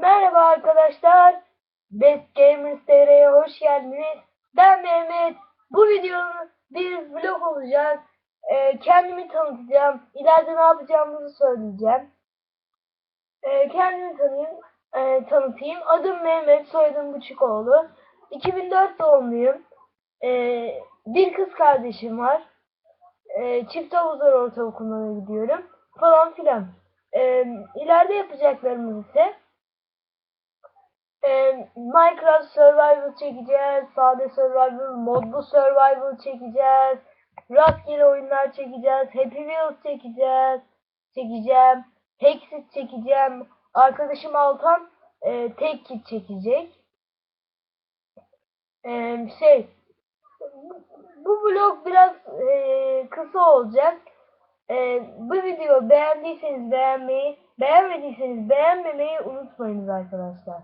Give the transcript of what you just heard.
Merhaba arkadaşlar. Best Gamers TR'ye hoş geldiniz. Ben Mehmet. Bu videonun bir vlog olacak. Ee, kendimi tanıtacağım. İleride ne yapacağımızı söyleyeceğim. Ee, kendimi tanıyayım, e, tanıtayım. Adım Mehmet, soyadım Buçukoğlu. 2004 doğumluyum. Ee, bir kız kardeşim var. Ee, çift havuzlar ortaokuluna gidiyorum. Falan filan. Ee, ileride yapacaklarımız ise ee, Minecraft Survival çekeceğiz, sade Survival, modlu Survival çekeceğiz, rastgele oyunlar çekeceğiz, Happy Wheels çekeceğiz, çekeceğim, Hexit çekeceğim, arkadaşım Altan e, tek kit çekecek. Ee, şey, bu- bu vlog biraz e, kısa olacak. E, bu video beğendiyseniz beğenmeyi, beğenmediyseniz beğenmemeyi unutmayınız arkadaşlar.